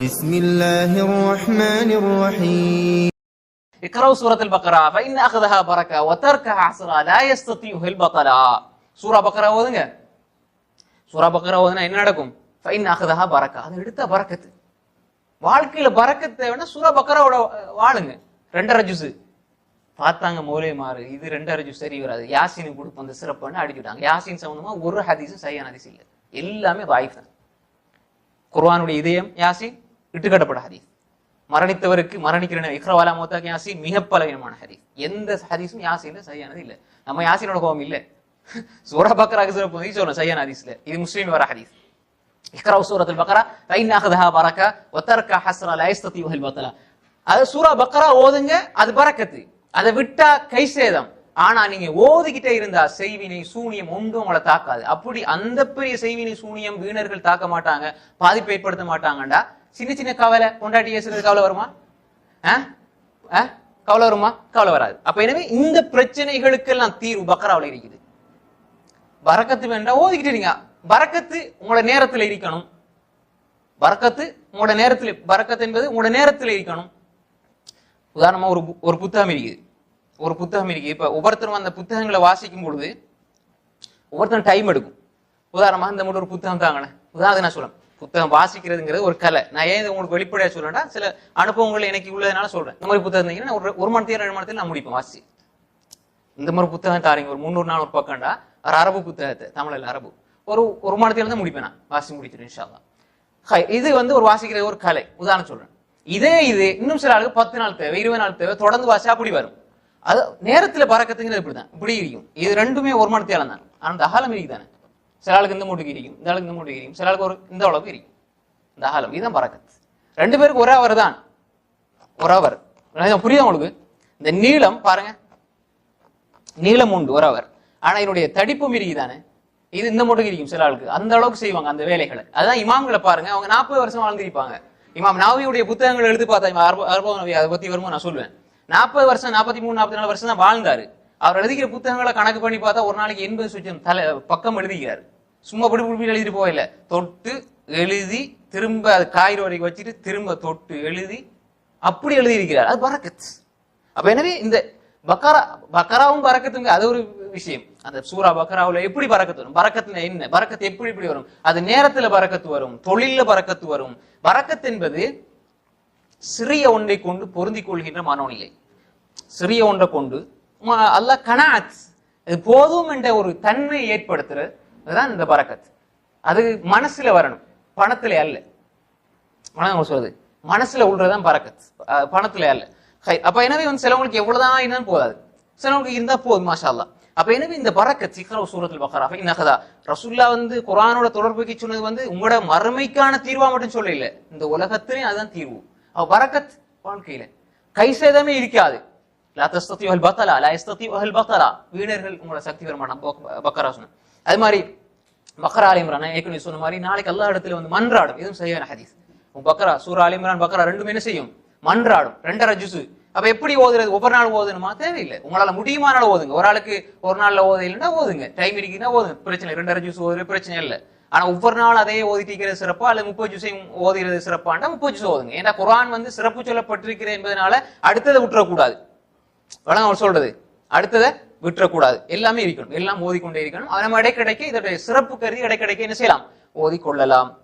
بسم الله الرحمن الرحيم اقرأوا سورة البقرة فإن أخذها بركة وتركها عسرا لا يستطيعه البطلا சூரா பக்கரா ஓதுங்க சூரா பக்கரா ஓதுனா என்ன நடக்கும் ஃபைன் அகதஹா பரக்கா அது எடுத்த பரக்கத்து வாழ்க்கையில பரக்கத்து தேவைன்னா சூரா பக்கராவோட வாழுங்க ரெண்டரை ஜூஸ் பார்த்தாங்க மௌலே மாறு இது ரெண்டரை ஜூஸ் சரி வராது யாசினுக்கு கொடுப்போம் அந்த சிறப்புன்னு அடிச்சுட்டாங்க யாசின் சம்பந்தமா ஒரு ஹதீஸும் சரியான ஹதீஸ் இல்லை எல்லாமே வாய்ஃப் தான் குர்ஆனுடைய இதயம் யாசின் இட்டுக்கட்டப்பட்ட ஹதீஸ் மரணித்தவருக்கு மரணிக்கிற இக்ரவாலா மோத்தாக் யாசி மிக பலவீனமான ஹதீஸ். எந்த ஹதீஸும் யாசின்ல சரியானது இல்ல. நம்ம யாசினோட கோபம் இல்ல. சூரா பக்கராக்கு சிறப்பு வந்து சொல்லணும் சரியான ஹதீஸ்ல. இது முஸ்லீம் வர ஹதீஸ். இக்ரா சூரத்தில் பக்கரா ஃபைன் அஹதஹா பரக்கா ஒத்தரக்கா ஹஸ்ரா லயஸ்தத்தி யஸ்ததி பத்தலா அது சூரா பக்கரா ஓதுங்க அது பறக்கத்து. அதை விட்டா கை சேதம். ஆனா நீங்க ஓதிக்கிட்டே இருந்தா செய்வினை சூனியம் ஒன்றும் உங்களை தாக்காது. அப்படி அந்த பெரிய செய்வினை சூனியம் வீணர்கள் தாக்க மாட்டாங்க பாதிப்பு ஏற்படுத்த மாட்டாங்கடா சின்ன சின்ன கவலை பொண்டாட்டி பேசுறது கவலை வருமா? ஆ? ஆ? கவலை வருமா? கவலை வராது. அப்ப எனவே இந்த பிரச்சனைகளுக்கெல்லாம் தீர்வு பக்கராவில் இருக்குது. பறக்கத்து வேண்டாம் ஓதிக்கிட்டு இருங்க பரக்கத்து உங்களோட நேரத்தில் இருக்கணும். பறக்கத்து உங்களோட நேரத்தில் பறக்கத்து என்பது உங்களோட நேரத்தில் இருக்கணும். உதாரணமா ஒரு பு- ஒரு புத்தகம் இருக்குது. ஒரு புத்தகம் இருக்கு இப்ப ஒவ்வொருத்தரும் அந்த புத்தகங்களை வாசிக்கும் பொழுது ஒவ்வொருத்தரும் டைம் எடுக்கும். உதாரணமா இந்த மட்டும் ஒரு புத்தகம் தாங்கண்ணே உதாரணம் நான் சொல்றேன். புத்தகம் வாசிக்கிறதுங்கிறது ஒரு கலை. நான் ஏன் இதை உங்களுக்கு வெளிப்படையாக சொல்றேன்னா சில அனுபவங்கள் எனக்கு உள்ளதுனால சொல்றேன். இந்த மாதிரி புத்தகம் இருந்தீங்கன்னா ஒரு ஒரு மணி ரெண்டு மணி நான் முடிப்பேன் வாசி. இந்த மாதிரி புத்தகம் தாரீங்க. ஒரு முந்நூறு நாள் ஒரு பக்கம்டா. ஒரு அரபு புத்தகத்தை தமிழில் அரபு. ஒரு ஒரு மணி தான் முடிப்பேன் நான். வாசி முடிச்சிடும் இன்ஷால்லா ஹை, இது வந்து ஒரு வாசிக்கிற ஒரு கலை. உதாரணம் சொல்றேன். இதே இது இன்னும் சில ஆளுக்கு பத்து நாள் தேவை இருபது நாள் தேவை தொடர்ந்து வாசி அப்படி வரும். அது நேரத்துல பறக்கத்துங்கிறது இப்படிதான். இப்படி இருக்கும். இது ரெண்டுமே ஒரு மணி தான். ஆனால் அந்த அகலம் இருக்கு தானே. சில ஆளுக்கு இந்த மூட்டுக்கு இருக்கும் இந்த ஆளுக்கு இந்த மூட்டுக்கு இருக்கும் சில ஆளுக்கு ஒரு இந்த அளவுக்கு இருக்கும். இந்த அகலம் இதுதான் பறக்கத்து ரெண்டு பேருக்கு ஒரே அவர் தான் ஒரு அவர். புரியுது உங்களுக்கு? இந்த நீளம் பாருங்க. நீளம் உண்டு ஒரு அவர். ஆனா என்னுடைய தடிப்பும் தானே இது இந்த மட்டும் இருக்கும் சில ஆளுக்கு. அந்த அளவுக்கு செய்வாங்க அந்த வேலைகளை. அதான் இமாம்களை பாருங்க அவங்க நாற்பது வருஷம் வாழ்ந்திருப்பாங்க இமாம் நாவியுடைய புத்தகங்களை எழுதி பார்த்தா இமாம் அர்ப- அர்பவ அதை பத்தி வருமோ நான் சொல்லுவேன் நாற்பது வருஷம் நாற்பத்தி மூணு நாற்பத்தி நாலு வருஷம் தான் வாழ்ந்தாரு. அவர் எழுதிக்கிற புத்தகங்களை கணக்கு பண்ணி பார்த்தா ஒரு நாளைக்கு எண்பது சுற்றம் தலை பக்கம் எழுதிக்கிறாரு. சும்மா பிடி பிடி எழுதிட்டு போகல. தொட்டு எழுதி திரும்ப அது காயிறு வரைக்கும் வச்சுட்டு திரும்ப தொட்டு எழுதி அப்படி எழுதியிருக்கிறார். அது பறக்கத். அப்ப எனவே இந்த பக்கரா பக்கராவும் பறக்கத்துங்க. அது ஒரு விஷயம். அந்த சூரா பக்கராவில் எப்படி பறக்கத்து வரும்? பறக்கத்துல என்ன? பறக்கத்து எப்படி இப்படி வரும்? அது நேரத்துல பறக்கத்து வரும். தொழில பறக்கத்து வரும். பறக்கத்து என்பது சிறிய ஒன்றை கொண்டு பொருந்திக் கொள்கின்ற மனோநிலை. சிறிய ஒன்றை கொண்டு ம- அல்லாஹ் கனாத். இது போதும் என்ற ஒரு தன்மை ஏற்படுத்துற அதுதான் இந்த பறக்கத் அது மனசுல வரணும். பணத்துல அல்ல. வணக்கம் சொல்றது. மனசுல உள்ளதுதான் பறக்கத் பணத்துல அல்ல. அப்ப எனவே வந்து சிலவங்களுக்கு எவ்வளவுதான் என்னன்னு போதாது. சிலவங்களுக்கு இருந்தா போதும் மாஷா அப்ப எனவே இந்த பறக்கத் சிக்ரா சூரத்தில் பக்கரா இன்னகதா ரசுல்லா வந்து குரானோட தொடர்புக்கு சொன்னது வந்து உங்களோட மறுமைக்கான தீர்வா மட்டும் சொல்ல இல்ல இந்த உலகத்திலையும் அதுதான் தீர்வு. அவ பறக்கத் வாழ்க்கையில. கை சேதமே இருக்காது. லா தஸ்தத்தியு அல் பத்தலா லா யஸ்தத்தியு அல் பத்தலா. வீணர்கள் உங்களோட சக்தி வருமானம் பக்கரா சொன்ன அது மாதிரி பக்ரா அலிம்ரான் ஏற்கனவே சொன்ன மாதிரி நாளைக்கு எல்லா இடத்துல வந்து மன்றாடும். இதுவும் சரியான ஹதீஸ். பக்ரா சூரா அலிம்ரான் பக்ரா ரெண்டுமே என்ன செய்யும்? மன்றாடும். ரெண்டரை ஜுசு அப்ப எப்படி ஓதுறது? ஒவ்வொரு நாள் ஓதணுமா? தேவையில்லை. உங்களால முடியுமானால ஓதுங்க. ஒரு ஆளுக்கு ஒரு நாள்ல ஓத இல்லைன்னா ஓதுங்க. டைம் இருக்குன்னா ஓதுங்க. பிரச்சனை ரெண்டரை ஜூஸ் ஓதுறது பிரச்சனை இல்லை. ஆனா ஒவ்வொரு நாள் அதே ஓதிட்டிருக்கிறது சிறப்பா? அல்லது முப்பது ஜூஸையும் ஓதுகிறது சிறப்பாண்டா? முப்பது ஜூஸ் ஓதுங்க. ஏன்னா குரான் வந்து சிறப்பு சொல்லப்பட்டிருக்கிறது என்பதனால அடுத்ததை விட்டுறக்கூடாது. வழங்க அவர் சொல்றது. அடுத்ததை விட்டுறக்கூடாது. எல்லாமே இருக்கணும். எல்லாம் ஓதிக்கொண்டே இருக்கணும். அது நம்ம இடைக்கிடைக்க இதோடைய சிறப்பு கருதி இடைக்கிடைக்க என்ன செய்யலாம்? ஓதிக்கொள்ளலாம்.